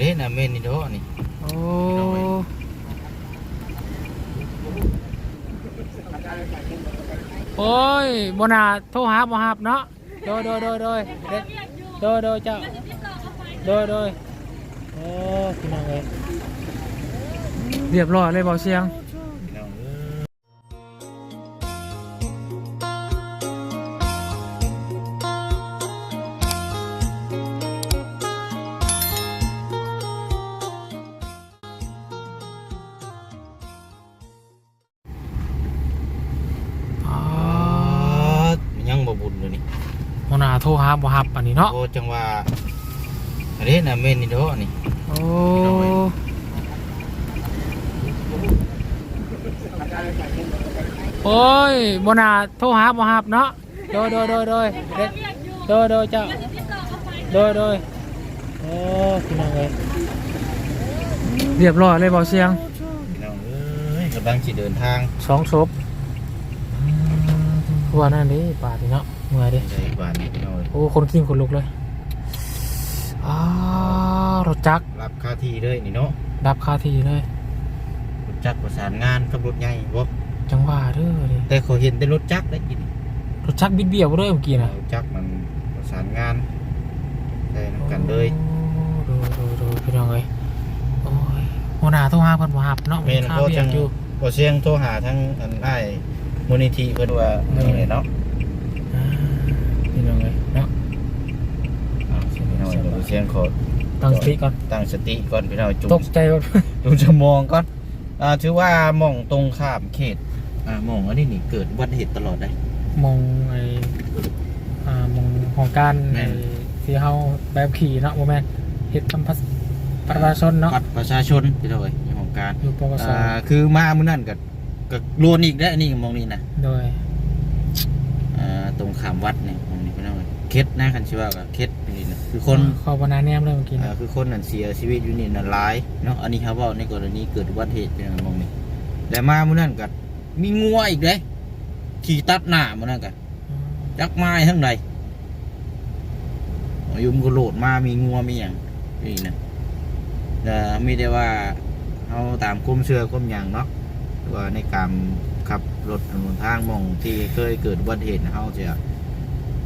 เด้น่ะเม่นนี่เด้อนี่โอ้โอ้ยบนาโทรหาบ่หับเนาะโดยโดยโดยโดยโดยโดยเจ้าโดยโดยโอ้พี่น้องเอ้ยเรียบร้อยเลยบ่เสียง นาโทรหาบ่ฮับอันนี้เนาะโอ้จังว่าอันนี้น่ะแม่นนี่เด้อนี่โอ้โอ้ยบนาโทรหาบ่ฮับเนาะโดยโดยโดยโดยเด็กโดยโดยเจ้าโดยโดยโอ้พี่น้องเอ้ยเรียบร้อยเลยเบาเสียงพี่น้องเอ้ยกำลังสิเดินทางสองศพว่านั่นดิป่าดิเนาะ เมื่อยดิไปบ้านนี่พี่น้องเอ้ยโอ้คนขิ้งคนลุกเลยอ้าวรถจักรรับค่าที่เลยนี่เนาะดับคาทีเลยรถจักรประสานงานกับรถใหญ่บ่จังหวะเด้อดิแต่เขาเห็นแต่รถจักรได้กินรถจักรบิดเบี้ยวบ่เด้อเมื่อกี้น่ะรถจักรมันประสานงานได้นำกันเลยโอ้ดูดูดูพี่น้องเอ้ยโอ้ยหัวหน้าโทรหาเพิ่นบ่ฮับเนาะแม่นข้าวก็เวียจักงอยู่บ่เสียงโทรหาทั้งอันอ้ายมูลนิธิเพิ่นว่านี่แหละเนาะอ่า พี่น้องเอ้ยเนาะอ่าพี่น้องเดี๋ยวบ่เสียงขอตั้งสติก่อนตั้งสติก่อนพี่น้องจุตงกใจก่อนจุงสมองก่อนอ่าถือว่าหม่องตรงข้ามเขตอ่าหม่องอันนี้นี่เกิดอุบัติเหตุตลอดได้มองไอ้อ่ามองของการแม่ไอ้นที่เฮาแบบขี่เนาะบ่แม่นเฮ็ดทำพัสประชาชนเนาะบัตรประชาชนพี่น้องเอ้ยในของการอยู่ปวสอ่าคือมามื้อนั้นก็ก็โลนอีกแล้วอันนี่หมองนี้นะโดยอ่าตรง ขามวัดนี่หมองนี้พี่น้องเอ้ยเคสนะคันชื่อว่าก็เคสนี่นะคือคนขอบนาแนมเลยเมื่อกี้อ่านะคือคนนั้นเสียชีวิตอยู่นี่นั่นหลายเนาะอันนี้เขาบอกในกรณีเกิดอุบัติเหตุเป็นมองนี่แต่มามื้อนั้นก็มีงัวอีกเด้ขี่ตัดหน้ามื้อนั้นก็จักไม้ทั้งใดอายุมนก็โหลดมามีงัวมีหยังนี่นะแต่มีแต่ว่าเขาตามคุ้มเชื่อคุ้มหยังเนาะว่าในการ ขับรถถนนทางหมองที่เคยเกิดอุบัติเหตุเขาจะ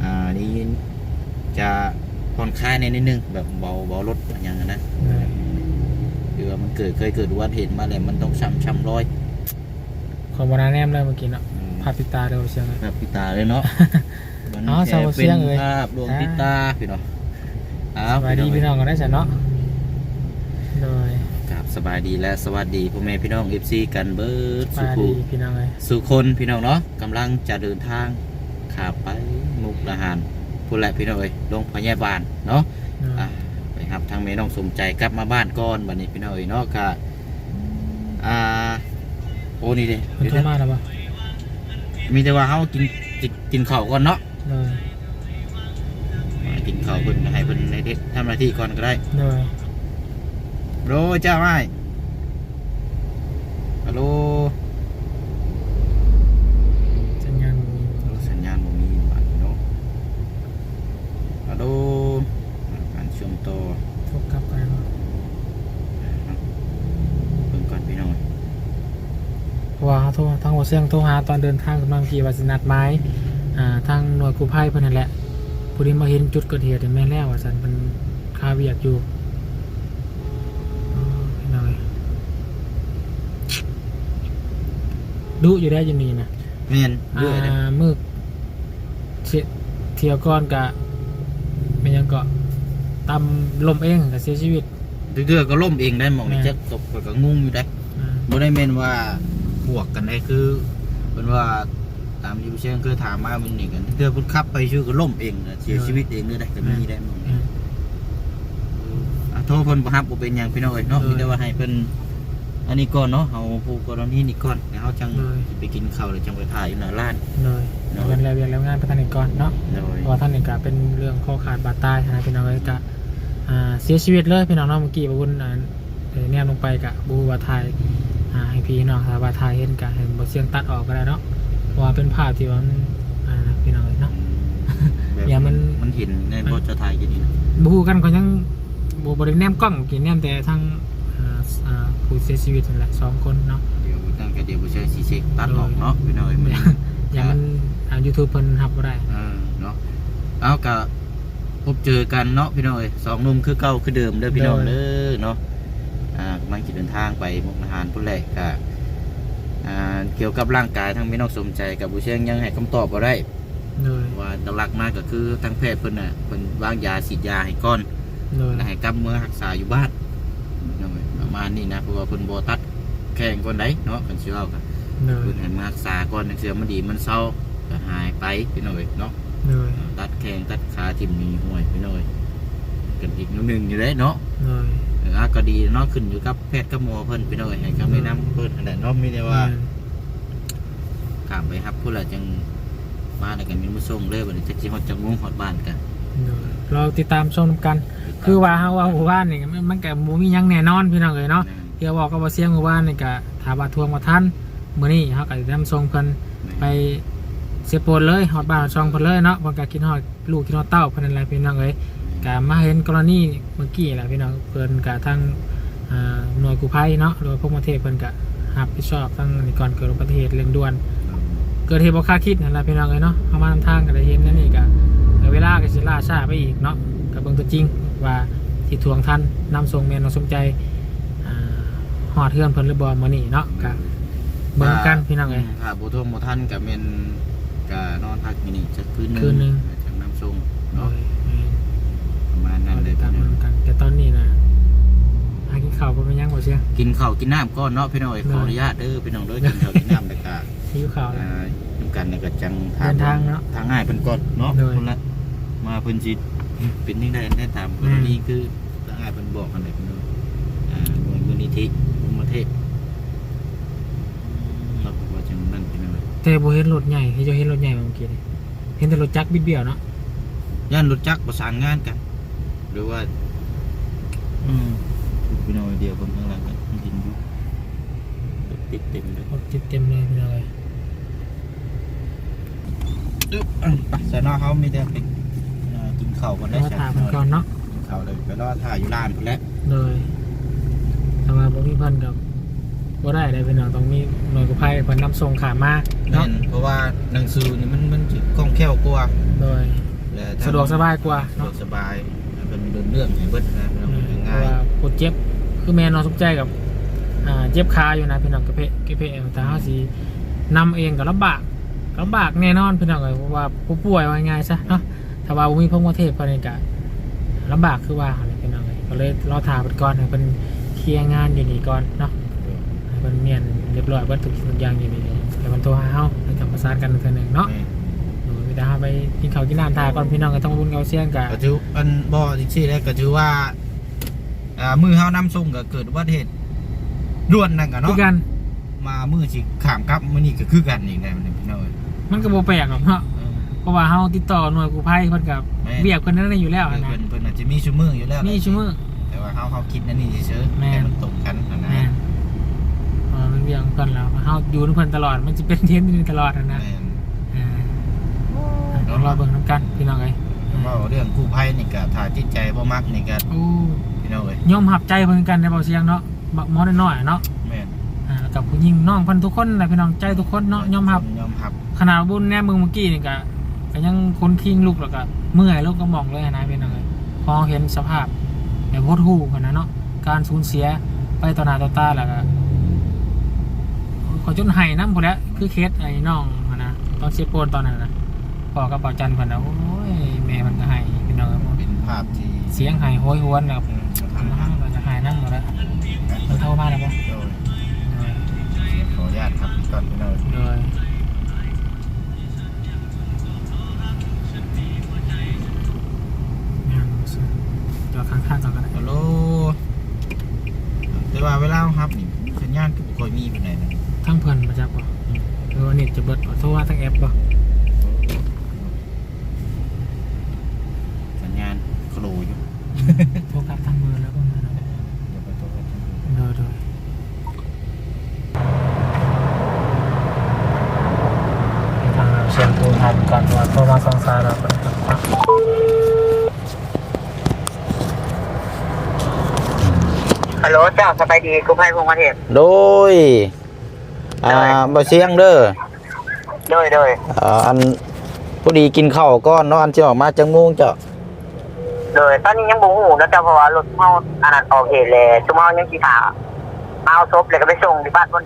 อ่านี้จะผ่อนคลายในนิดนึงแบบเบาเบารถอย่างนั้นนะโดยคือว่ามันเกิดเคยเกิดอุบัติเหตุมาแล้วมันต้องช้ำช้ำร้อยขอบนาแนมเลยเมื่อกี้เนาะอืมภาพติดตาเด้อเสียงเลยแบบพิตาเลยเนาะมันอ๋อแค่สาวเสียงเอ่ยป็นภาพดวงพิตาพี่น้องอ้าสวบายดีพี่น้องกันได้สันเนาะโดย ครับสบายดีและสวัสดีพ่อแม่พี่น้องเอฟซีกันเบิร์ดสสุบายขุดีพี่น้องเลยสุคนพี่น้องเนาะกำลังจะเดินทางขาไปมุกดาหารพูดแหละพี่น้องเอ้ยลงพยาบาลเนาะโดยอะไปครับทางแม่น้องสมใจกลับมาบ้านก่อนบัดนี้พี่น้องเอ้ยเนาะค่ะอ่าโอ้นี่เด้มันเดี๋ยวโทรนะมาแล้วปะมีแต่ว่าเฮากินกินกินข้าวก่อนเนาะโดยมากินข้าวเพิ่นให้เพิ่นในเด็กทำหน้าที่ก่อนก็ได้โดย โรเจ้าไม้ฮัลโหลสัญญาณโอ้สัญญาณบ่มีบาดนี้เนาะฮัลโหลการช่วงต่อโทรกลับกันเนาะเพิ่นก่อนพี่น้องเพราะว่าเขาโทรทางหัวเสียงโทรหาตอนเดินทางกำลังขี่วัสินัดไม้อ่าทางหน่วยกู้ภัยเพิ่นนั่นแหละผู้ที่มาเห็นจุดเกิดเหตุเนี่ยแม่นแล้วว่าสันเป็นคาเวียกอยู่อ๋อพี่น้องเอ้ย ดุอยู่ได้อยังนี่นะแม่นเรื่อยเลยอ่ามือเที่ยเที่ยวก่อนกะเป็นหยังก็ตำลมเองก็เสียชีวิตเรื่อยๆก็ล่มเองได้หมองนี่แม่จักตกก็งงอยู่ได้อ่าบ่ได้แม่นว่าบวกกันได้คือเพิ่นว่าตามที่ผู้เชี่ยวเคยถามมามันนี่กันเทื่อเพิ่นขับไปชื่อก็ล่มเองนะเสียชีวิตเองเลยได้ก็มีได้หมองนี้อ่า อะโทษเพิ่นบ่ฮับบ่เป็นหยังพี่น้องเอ้ยเนาะเออ มีแต่ว่าให้เพิ่น อันนี้ก่อนเนาะเฮาผู้กรณีนี่ก่อนแล้วเฮาจังเออสิไปกินข้าวแล้วจังไปถ่ายอยู่หน้าร้านเลยเนาะเป็นแล้วเรียนแล้วงานประธานเอกก่อนเนาะโดยเพราะว่าท่านเอกเป็นเรื่องข้อขาดบาดตายนะพี่น้องเอ้ยกะอ่าเสียชีวิตเลยพี่น้องเนาะเมื่อกี้บวุ้นอ่าเอ่อแนมลงไปกะบูวาทายอ่าให้พี่น้องถ้าบาทายเห็นกะเห็นบทเสียงตัดออกก็ได้เนาะเพราะว่าเป็นภาพที่ว่ามันอ่าพี่น้องเอ้ยเนาะแบบอย่ามันมันเห็นในบ่จะถ่ายอยู่นี่นะบูกันก็ยังบ่บ่ได้แนมกล้องเมื่อกี้แนมแต่ทาง อ่าอ่าผู้เสียชีวิตนั่นแหละสองคนเนาะ เดี๋ยวตั้งแต่เดี๋ยวบ่ใช่สิเช็คตัดออกเนาะพี่น้องเอ้ยมัน อย่ามันอ่า YouTube เพิ่นรับบ่ได้ เออเนาะเอากะพบเจอกันเนาะพี่น้องเอ้ยสองหนุ่มคือเก่าคือเดิมเด้อพี่น้องเด้อเนาะอ่ากำลังจะเดินทางไปมุกดาหารพุ่นแหละกะอ่าเกี่ยวกับร่างกายทั้งพี่น้องสมใจกับผู้เชี่ยงยังให้คำตอบบ่ได้ เลยว่าหลักๆมากก็คือทางแพทย์เพิ่นน่ะเพิ่นวางยาฉีดยาให้ก่อนเลย แล้วให้กลับเมื่อรักษาอยู่บ้าน มาณนี้นะเพราะว่าเพิ่นบ่ตัดแข้งคนใดเนาะเพิ่นสิเว้ากันเลยเพิ่นให้มารักษาก่อนจังซี่มันดีมันเศร้าก็หายไปพี่น้องเอ้ยเนาะเลยตัดแข้งตัดขาทิ่มมีห่วยพี่น้อยกันอีกนิดนึงอยู่เลยเนาะเลยเอออาก็ดีเนาะขึ้นอยู่กับแพทย์กับหมอเพิ่นพี่น้อยให้คำแนะนำเพิ่นอันนั้นเนาะไม่ได้ว่าถามไปครับผู้ละจังมาแล้วกันมีมาส่งเลยบัดนี้จักสิฮอดจังงงฮอดบ้านกัน เลยเราติดตามชมกัน คือว่าเฮาว่าหมู่บ้านนี่มันมันก็บ่มีหยังแน่นอนพี่น้องเอ้ยเนาะเที่ยวบอกก็บ่เสียงหมู่บ้านนี่ก็ถาว่าทวงบ่ทันมื้อนี้เฮาก็สินำส่งเพิ่นไปเสียโปนเลยฮอดบ้านช่องเพิ่นเลยเนาะเพิ่นก็คิดฮอดลูกคิดฮอดเต้าเพิ่นนั่นแหละพี่น้องเอ้ยก็มาเห็นกรณีเมื่อกี้แหละพี่น้องเพิ่นก็ทั้งอ่าหน่วยกู้ภัยเนาะหรือว่าพวกประเทศเพิ่นก็รับผิดชอบทั้งในก่อนเกิดอุบัติเหตุเร่งด่วน เกิดเหตุบ่คาดคิดนั่นแหละพี่น้องเอ้ยเนาะเอามานำทางก็ได้เห็นนั่นนี่ก็ เวลาก็สิล่าช้าไปอีกเนาะก็เบิ่งตัวจริงว่าที่ทวงทันนำส่งแม่นองสมใจอ่าฮอดเฮือนเพิ่นหรือบ่มื้อนี้เนาะก็เบิ่งกันพี่น้องเอ้ยถ้าบ่ท่วงบ่ทันก็แม่นก็นอนพักอยู่นี่จักคืนหนึงคืนหนึ่งจังน้ำส่งโดเนาะยแม่นประมาณนั้นเลยตามพี่น้องเบิ่งกันแต่ตอนนี้นะหากินข้าวบ่เป็นหยังบ่เชียงกินข้าวกินน้ำก่อนเนาะพี่น้อยขออนุญาตเด้อพี่น้องเด้อกินข้าวกินน้ำแล้วก็หิวข้าวแล้วอ่าอยู่กันในกระจังเดินทางเนาะทางง่ายเป็นก่อนเนาะโดยคนละ มาเพิ่นสิเป็นยังไงได้ตามกอืรมณีคือทางง่ายเพิ่นบอกกันเลยพี่น้องอ่าหน่วยมูลนิธิกรุงประเทศเราบอกว่าจังนั้นพี่น้องแต่บ่เห็นรถใหญ่เห็นเจ้าเห็นรถใหญ่เมื่อกี้นี่เห็นแต่รถจักรบิดเบี้ยวเนาะย่านรถจักรประสานงานกัน หรือว่า อืมพี่น้องเดียวคนข้างหลังกันเห็นอยู่รถติดเต็มเลยรถติดเต็มเลยพี่น้องเอ้ยอึ๊บอะไปสนอเขามีแต่ไปอ่า กินข้าวกันได้รอถามมันก่อนเนาะกินข้าวเลยไปรอถ่ายอยู่ร้านพุ่นแหล้วเลยแต่ว่าบ่มีเพิ่นกับบ่ได้ได้พี่น้องต้องมีหน่วยกู้ภัยเพิ่นนำส่งขามาเนาะเนาะเพราะว่าหนังสือนี่มันมันสิคล่องแคล่วกว่าโดยและถ้สะดวกสบายกว่าสะดวเนาะกสบายเป็นเดินเรื่องให้เบิดนะมันอืมเพง่าราะยว่าปวดเจ็บคือแม่นอนสมใจกับอ่าเจ็บขาอยู่นะพี่น้องกระเพาะกระเพาะแต่เฮาสินำเองก็ลำบากลำบากแน่นอนพี่น้องเอ้ยเพราะว่าผู้ป่วยว่าง่ายซะเนาะ ถ้าว่าบ่มีพงประเทศเพิ่นนี่ก็ลำบากคือว่าหั่นแหละพี่น้องเอ้ยก็เลยรอถาเพิ่นก่อนให้เพิ่นเคลียร์งานอยู่นี่ก่อนเนาะให้มันเมียนเรียบร้อยเบิดทุกสิ่งทุกอย่างอยู่นี่เลยแต่มันโทรหาเฮาให้ทำประสานกันอีกเทื่อหนึงเนาะแม่หนูไปดาไปกินข้าวกินน้ำทาก่อนพี่น้องก็ต้องบุญเกาเสียงกะก็ถืออันบ่อีกที่แรกก็ถือว่าอ่ามือเฮานำส่งก็เกิดอุบัติเหตุด่วนนั่นกันคือเนาะกันมามือสิขามกลับมื้อนี้ก็คือกันอีกแล้วนี่พี่น้องเอ้ยมันก็บ่แปลกหรอกเนาะ เออเพราะว่าเฮาติดต่อหน่วยกู้ภัยเพิ่นกับแม่เบียกเพิ่นนั่นอยู่แล้วเพิ่นนะ เพิ่นเพิ่นอาจจะมีชั่วมืออยู่แล้วแหละมีชั่วโมงแต่ว่าเฮาเฮาคิดนั่นนี่เฉยๆแม่นให้มันตรงกันนะนะแม่นเออมันเบียกเพิ่นแล้วเฮาอยู่กับเพิ่นตลอด มันจะเป็นเทรนด์อยู่ตลอดนะนะแม่นอ่าต้องรอเบิ่งนํกันพี่น้องเอ้ยเว่าเรื่องกู้ภัยนี่ก็ถ้าจิตใจบ่มักนี่ก็โอ้พี่น้องเอ้ยยอมหับใจเพิ่นกันในเบาเสียงเนาะบักหมอน้อยๆเนาะแม่นอ่ากับผู้หญิงน้องเพิ่นทุกคนนะพี่น้องใจทุกคนเนาะยอมรับ ยอมรับขนาดบุญแน่มือเมื่อกี้นี่ก็ ก็ยังคนคิงลูกแล้วก็เมื่อยลูกก็มองเลยนะพี่น้องเลยพอเห็นสภาพแบบโคตรหูกันนะเนาะการสูญเสียไปต่อหน้าต่อตาแล้วก็ขอจนไห้น้ำพอแล้วคือเคสไอ้น้องอะนะตอนเสียโปนตอนนั้นนะพอกับเป่าจันทร์เพิ่นนะโอ้ยแม่มันก็ไห้พี่น้องเอ้ยเป็นภาพที่เสียงไห้โหยหวนแล้วอืมสำคัญมันมากก็ไห้น้ำหมดแล้วมันโทรมาแล้วปะ โดยขออนุญาตครับพี่ก่อนพี่น้อง โดยงานบ่ซื้อเดี๋ยวข้างๆก่อนก็ได้ ฮัลโหลแต่ว่าเวลาเราครับนี่สัญญาณก็บ่ค่อยมีปานใดนะ ทั้งเพิ่นมาจากบ่หรือว่าเน็ตจะเบิดบ่โทรว่าทั้งแอปบ่ สัญญาณโคลอยู่ โทรกลับทางมือแล้วก็มาเนาะ เดี๋ยวไปโทรกัน โดยโดยทางเชียงปูนทันก่อนว่าโทรมาสองสายแล้วเพิ่นก็พัก ฮัลโหลเจ้าสบายดีกูภัยพงประเทศ โดย อ่าบ่เสียงเด้อโดยโดยอ่าอันพอดีกินข้าวก่อนเนาะอันสิออกมาจังโมงเจ้าโดยตอนนี้ยังบ่ฮู้แล้วเจ้าเพราะว่ารถเฮาอันนั้นออกเหตุแล้วชั่วโมงยังสิถาเอาศพแล้วก็ไปส่งที่บ้านคน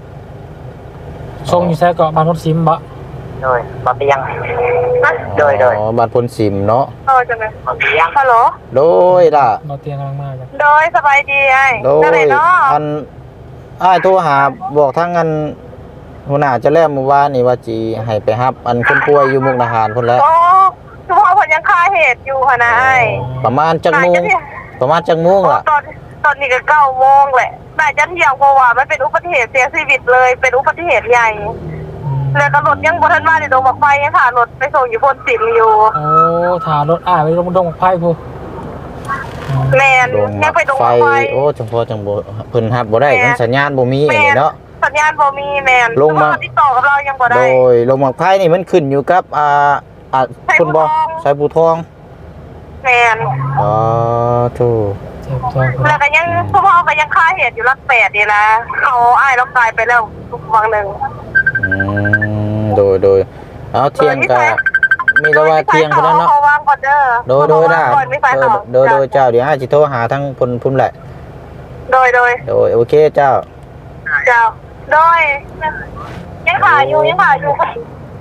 ส่งอยู่แซ่เกาะบานรถซิมบ่ โดยบ่เตียงโดยโดยอ๋อบัตรพลสิมเนาะโอ้จังเลยบ่เตียงฮัลโหล โดยล่ะบ่เตียงกำลังมาจ้ะโดยสบายดีไอ้โดจังเลยยเนาะอันอ้ายโทรหาบอกทั้งอันหัวหน้าจะแล่มเมื่อวานนี่ว่าจีให้ไปรับ อันคนป่วยอยู่มุกดาหารพุ่นแหล้ว โอ้เฉพาะผลยังคาเหตุอยู่ค่ะนะไอ้ประมาณจักโมงน่าจะเที่ยงประมาณจักโมงโอ้ล่ะ ตอนตอนนี้ก็เก้าโมงแหละน่าจะเที่ยงเพราะว่ามันเป็นอุบัติเหตุเสียชีวิตเลย เป็นอุบัติเหตุใหญ่อืม แล้วก็รถยังบนทันมาในตรงบักไฟยังค่ะรถไปส่งอยู่บนสิมอยู่ โอ้ถารถอ้ายไปลงดงไผ่ผู้อืมแมนลงยังไปตรงไฟบักไฟโอ้จังพอจังบ่เพิ่นรับบ่ได้แม่มันสัญญาณบ่มีแม่อันนี้เนาะสัญญาณบ่มีแมนลงมาเพระว่ติดต่อกับเรายังบ่โดได้ยลงหมากไผ่นี่มันขึ้นอยู่กับอ่าอ่าไผ่คุณบ่ภูทองใส่ปูทองแมนอ๋อถูเจ็บท้องพุ่นแล้วก็ยังเฉพาะก็ยังคาเหตุอยู่รักแปดนี่นะเขาอ้ายเราตายไปแล้วทุกวังหนึ่งอืม โดยโดยเอาเที่ยงก็มีแต่ว่าเที่ยงเท่านั้นเนาะเขาวางก่อนเด้อโดยโดยได้ก่อนไม่ไฟโดต่ยอโดยโดยเจ้าเดี๋ยวอาจจะโทรหาทั้งพุ่นพุ่นแหละ โดยโดยโดยโอเคเจ้า เจ้าโดยยังขายอยู่ยังขายอยู่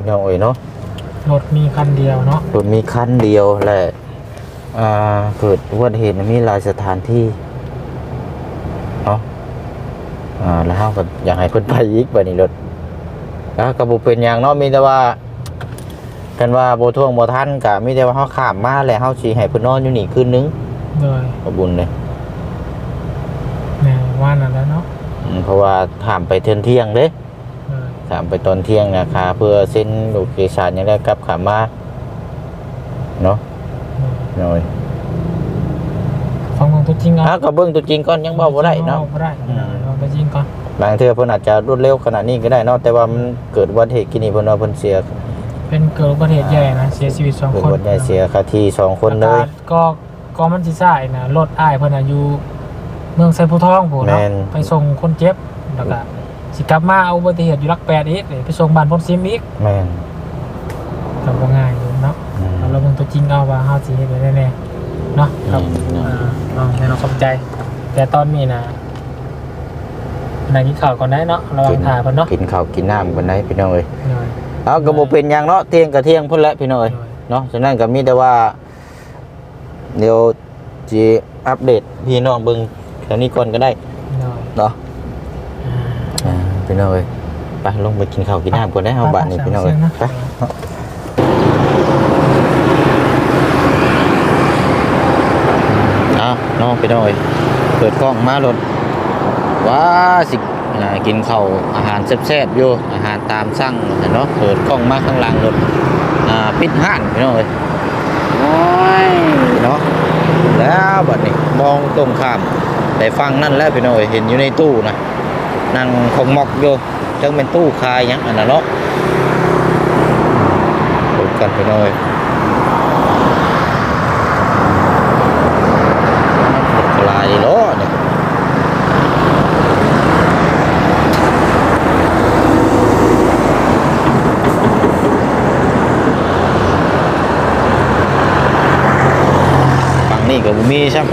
น้องเอ๋ยเนาะรถมีคันเดียวเนาะรถมีคันเดียวแหละอ่าเกิดอุบัติเหตุมีหลายสถานที่เนาะอ่าแล้วเราก็อยากให้เพิ่นไปอีกบัดนี้รถ แล้วก็บ่เป็นหยังเนาะมีแต่ว่ากันว่าบ่ท่วงบ่ทันก็มีแต่ว่าเฮาข้ามมาแล้วเฮาสิให้เพิ่นนอนอยู่นี่คืนนึงโดยขอบคุญเลยแม่ว่านั่นแหล้วเนาะอืมเพราะว่าถามไปเที่ยงเที่ยงเด้โดยถามไปตอนเที่ยงนะคะเพื่อเส้นโลเคชันยังได้กลับขามาเนาะโดยหน่อยฟังของตัวจริงอะเอาก็เบิ่งตัวจริงก่อนยังเว้าบ่ได้เนาะ บ่ได้เอาตัวจริงก่อน บางเทื่อเพิ่นอาจจะรวดเร็วขนาดนี้ก็ได้เนาะแต่ว่ามันเกิดอุบัติเหตุกินนี่เพิ่นว่าเพิ่นเสียเป็นเกิดอุบัติเหตุใหญ่นะเสียชีวิตสองเกิดคอุนบัติเหตุเสียคาที่สองคนเลยก็ก็มันสิซ่ายนะรถอ้ายเพิ่นน่ะอยู่เมืองไซผู้ทองผู้เนาะแม่นไปส่งคนเจ็บแล้วก็สิกลับมาเอาอุบัติเหตุอยู่รักแปดอีกเดี๋ยวไปส่งบ้านพ้นซิมอีกแม่นก็บ่ง่ายอยู่เนาะอืมเอาเราเบิ่งตัวจริงเอาว่าเฮาสิเฮ็ดได้แน่ๆเนาะครับอืมอ่าลองให้เราเข้าใจ แต่ตอนนี้นะ นายกินข้าวก่อนได้เนาะระวังถ่ายเพิ่นเนาะกินข้าวกินน้ำกันได้พี่น้องเอ้ยหน่อยเอาก็บ่เป็นหยังเนาะเที่ยงก็เที่ยงพุ่นแหละพี่น้องเอ้ยเนาะฉะนั้นก็มีแต่ว่า เดี๋ยวจีอัปเดตพี่น้องเบิ่งแค่นี้ก่อนก็ได้หน่อยเนาะอ่าอ่าพี่น้องเอ้ยไปลงไปกินข้าวกินน้ำก่อนได้เฮาบ้านนี้พี่น้องเอ้ยไปเนาะเอาน้องพี่น้องเอ้ยเปิดกล้องมารถ ว้าสิอ่ากินข้าวอาหารแซ่บๆอยู่อาหารตามสั่งเนาะเปิดกล้องมาข้างหลังรถอ่าปิดห้านพี่น้องเอ้ยโอ้ยเนาะแล้วบัดนี้มองตรงข้ามได้ฟังนั่นแล้วพี่น้อยเห็นอยู่ในตู้นะนั่งคงมอกอยู่จังเป็นตู้คายหยังอันนั้นเนาะดูกันพี่น้อยลายล้อเนี่ยฝั่งนี้ ก็บ่มีใช่ไหม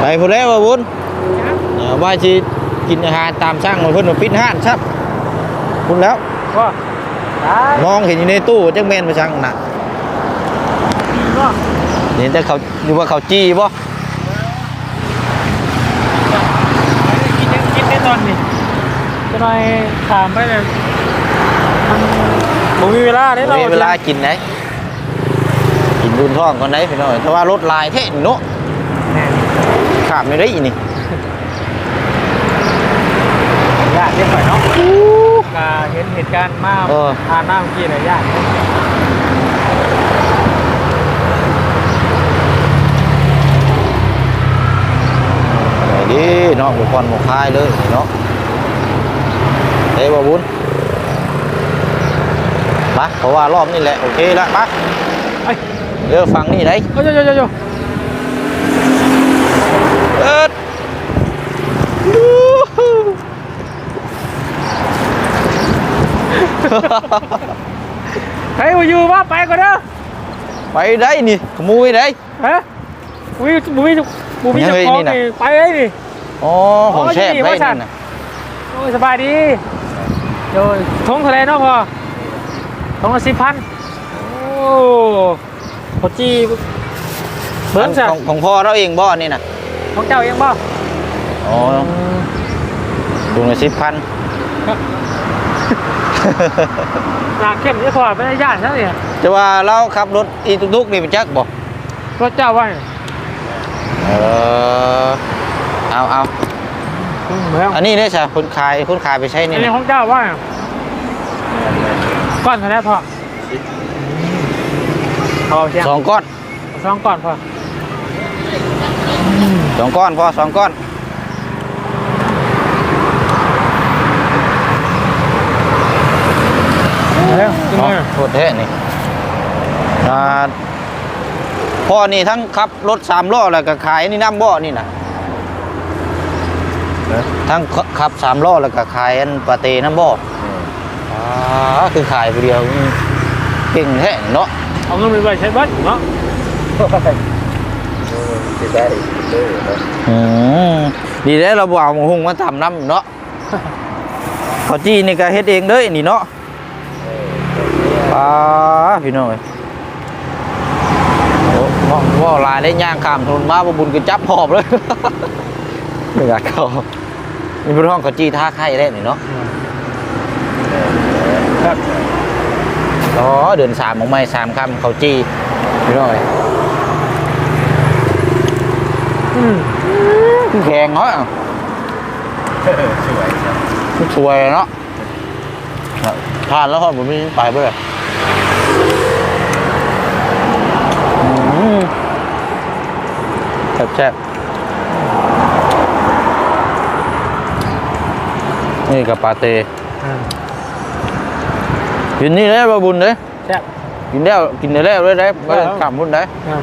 ไปพูดแล้วว่าบุญเอ่อว่าสิกินอาหารตามสั่งมาเพิ่นมาปิดห้านครับพูดแล้วก็ได้มองเห็นอยู่ในตู้จังแม่นไปสั่งน่ะก็เห็นแต่เขาอยู่ว่าเขาจี้บ่กินยังกินได้ตอนนี้จะหน่อยถามไปเลยมัน บ่มีเวลาได้บ่เรามีเวลากินไหนกินบุญท้องก่อนได้พี่น้อยแต่ว่ารถลายแท้นี่เนาะแน่ขาดไม่ได้อีนี่ยากเรียบร้อยเนาะกาเห็นเหตุการณ์มาเออผ่านหน้าเมื่อกี้น่ะยากไหนดิเนาะบุคคลบุคคายเลยเนาะเอ้ยบ่บุญ มาเพราะว่ารอบนี้แหละ โอเคแล้วมาไอ้เด้อฟังนี่ได้โอ้ยโยโยโยโยเอิดเฮ้ยอยู่ว่าไปก่อนเด้อไปได้นี่ขโมยได้ฮะบุ้ยบุ้ยบุ้ยยังจะไงคล้องนี่น่ะนี่ไปเลยนี่อ๋อของแซ่บอ๋อนี่ได้ว่าฉันี่นนะโอ้ยสบายดีโดยทงทะเลเนาะพอ ทงละสิบพันโอ้โหจีเบิ้งอัจ้ะนของของพ่อเราเองบ่นี่นะของเจ้าเองบ่อ๋อถุงละสิบพันหนักเข้มนี่พอไม่ได้ยากใช่ไหมเนี่ยจะว่าเราขับรถอีตุกๆนี่เป็นจักบ่รถเจ้าว่าไงเออเอาเอาอืมเหมือนอันนี้ได้ใช่คนขายคนขายไปใช้อันนี่นี้นะของเจ้าว่าไง ก้อนเท่าไหร่พอเอาเชียงสองก้อนสองก้อนพอสองก้อนพอสองก้อนเร็วขึ้นเนาะมาโทษแท้นี่อ่าพ่อนี่ทั้งขับรถสามล้อแล้วก็ขายนี่น้ำบ่อนี่นะทั้งขับสามล้อแล้วก็ขายอันปาเตน้ำบ่ออ่า คือขายไปเดียวนี่เก่งแท้เนาะเอาเงินไปไว้ใช้บัตรเนาะอืมดีแล้วเราบ่เอาหมูหุงมาทำน้ำเนาะข้าวจีนี่ก็เฮ็ดเองเด้อนี่เนาะป้าพี่น้องเอ้ยโอ้ว่าว่าหลายได้ย่างข้ามถนนมาบ่บุญก็จับหอบเลยไม่อยากเข้านี่เป็นห้องข้าวจีท่าไข่ได้นี่เนาะครับ อ๋อเดือนสามของไม่สามคำข้าวจีพี่น้องเอ้ยอืมแข็งเนาะสวยเนาะทานแล้วผมไม่ไปเพื่อแซ่บแซ่บนี่กับปาเต้อ่า กินนี่ได้บาบุญเด้แซ่บ กินแล้วกินได้แล้วเลยได้ก็แล้วกลับบุญได้อ่า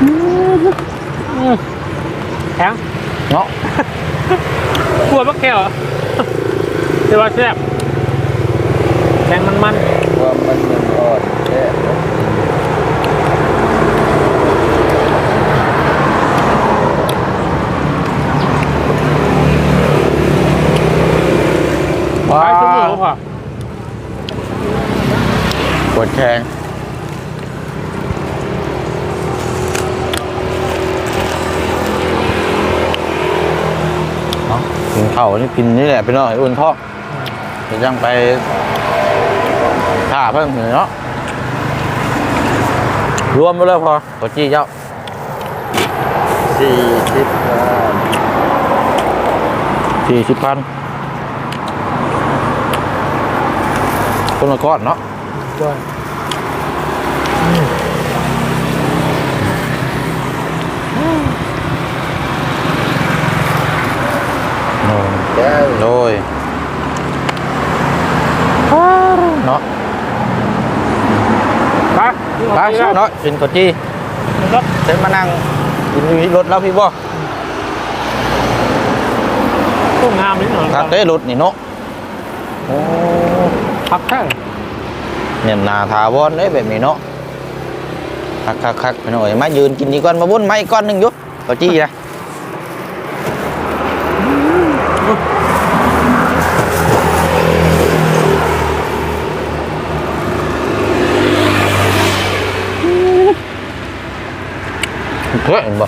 อืมแข็งเนาะกลัวมักแก้วเหรอแต่ว่าแซ่บแข็งมันมันว่ามันมันอ่อนแค่ ขายสมือพอ ป วดแขนเนาะกินข้านี่กินนี่แหละไปหน่อยอุ่นท้องเดี๋ยวจังไปท่าเพิ่มหน่อเนาะรวมไปเลยพอขอจี้เจ้าสี่สิบห้าสี่สิบพันคนละก้อนเนาะด้วย แก้ว โดยเนาะ ไป ไป เนาะกินกอจี้รถเส้นมานั่งกินอยู่ที่รถแล้วพี่บ่ตู้งามนิดหน่อยครับได้รถนี่เนาะโอ้พักแค่เนี่ยนาถาวรได้แบบนี้เนาะคักคักคักไปหน่อยมายืนกินนี่ก่อนมาบุญมาอีกก้อนหนึ่งอยุกอจี้นะ เฮ้ยเห็นบ่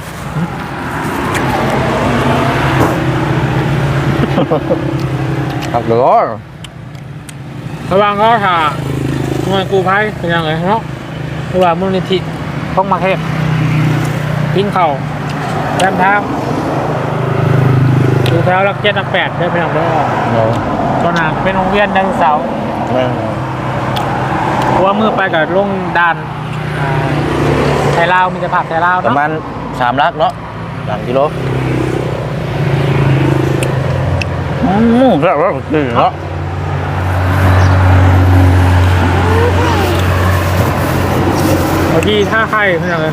ครับเดี๋ยวระวังก็ถ่าหน่วยกู้ภัยเป็นยังไงเนาะหรือว่ามูลนิธิพงมาเทพทิ้งเข่าแต้มทางอยู่แถวหลักเจ็ดหลักแปดได้เป็นอย่างเดียวเดี๋ยวตอนนั้นเป็นโรงเรียนดันเสาร์แม่งเพราะว่ามือไปกับลงด่านอ่า ไทยลาวมีแต่ผักไทยลาวประเนาะมาณสามลักเนาะสามกิโลอืมแซ่บแล้วนี่เนาะบางทีถ้าไข่เป็นยังไง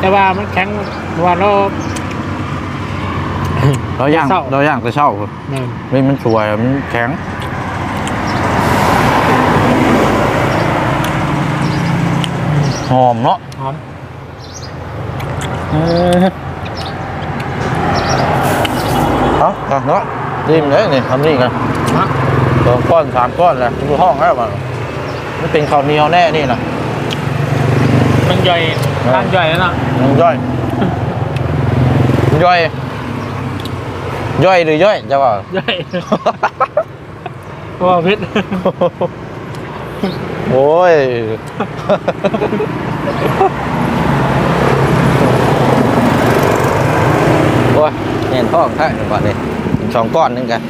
แต่ว่ามันแข็งวันเราเราย่างเราย่างจะเช่าพุ่นหนึ่มันสวยมันแข็งหอมเนาะหอม เออเอาเอาเนาะดีมเลยนี่ทำนี่กันนะสองก้อนสามก้อนแหละทุกห้องแล้วมันมันเป็นข้าวเหนียวแน่นี่นะมันย่อยร่างย่อยแล้วนะมันย่อยมันย่อยย่อยหรือย่อยจะว่าย่อยเพราะว่าพิษโอ้ย โอ้ ยเห็นพ่อข้างหนึ่งก่อนเลยสองก้อนหนึงกัน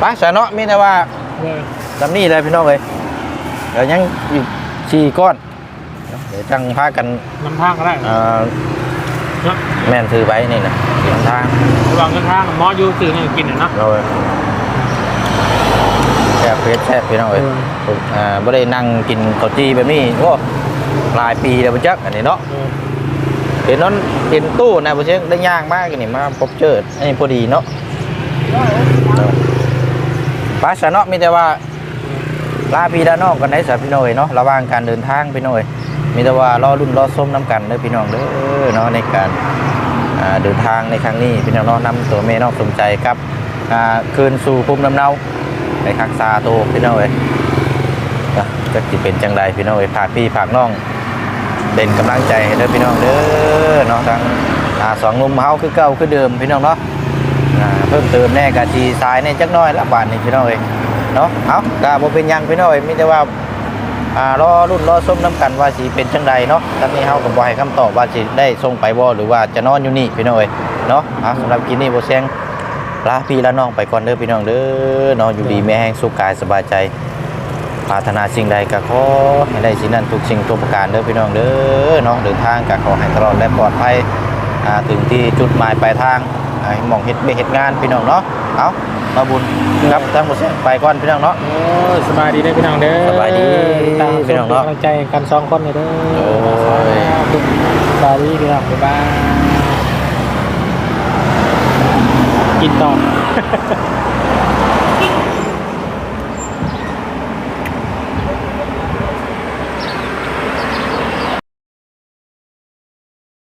ไปสาเนาะมีแต่ว่าเออจำนี่เลยพี่น้องเลยเดี๋ยวยังอีกสี่ก้อน เดี๋ยวจังพากันนำทางก็ได้เอ่อเนาะแม่นถือไว้นี่นะนำทางระหว่างเดินทางหมออยู่สื่อให้กินน่ะเนาะเราเลยแซ่บเพชรแซ่บพี่น้องเลยเอออ่าบ่ได้นั่งกินข้าวจีแบบนี้โอ้หลายปีแล้วบ่จักอันนี้เนาะ เห็นนั้นเห็นตู้นะบ่เช่ได้ย่างมากนี่มาพบเจออันนี้พอดีเนาะไปซะเนาะมีแต่ว่าลาพี่ด้านนอกกันได้สะพี่น้อยเนาะระหว่างการเดินทางพี่น้อยมีแต่ว่ารอรุ่นรอส้มน้ำกันเด้อพี่น้องเด้อเนาะในการเดินทางในครั้งนี้พี่น้องเนาะนำตัวแม่น้องสมใจครับคืนสู่ภูมิลำเนาไปรักษาโตพี่น้องเอ้ยจะเป็นจังใดพี่น้องเอ้ยฝากพี่ฝากน้อง เป็นกำลังใจให้เด้อพี่น้องเด้อเนาะทั้งสองหนุ่มเฮาคือเก่าคือเดิมพี่น้องเนาะเพิ่มเติมแน่กะทีซ้ายแน่จักน้อยละบาทนี่พี่น้องเอ้ยเนาะเอากะบ่เป็นยังพี่น้องเอ้ยมีแต่ว่ารอรุ่นรอส้มน้ำกันว่าสิเป็นจังใดเนาะตอนนี้เฮาก็บ่ให้คำตอบว่าสิได้ส่งไปบ่หรือว่าจะนอนอยู่นี่พี่น้องเอ้ยเนาะอะสำหรับคลิปนี้บ่แซงลาพี่ลาน้องไปก่อนเด้อพี่น้องเด้อเนาะอยู่ดีแม่แห้งสุขกายสบายใจ ปรารถนาสิ่งใดก็ขอให้ได้สิ่งนั้นทุกสิ่งทุกประการเด้อพี่น้องเด้อเนาะเดินทางก็ขอให้ตลอดและปลอดภัยอ่าถึงที่จุดหมายปลายทางอ่าให้หมองเฮ็ดเบเฮ็ดงานพี่น้องเนาะเอามาบุญครับทั้งหมดเสียไปก่อนพี่น้องเนาะโอ้ยสบายดีได้อพี่น้องเด้อสบายดีตามพี่น้องเนาะกำลังใจกันสองคนเลยเด้อโอ้ยสบายดีพี่น้องบ๊ายบายกินต่อ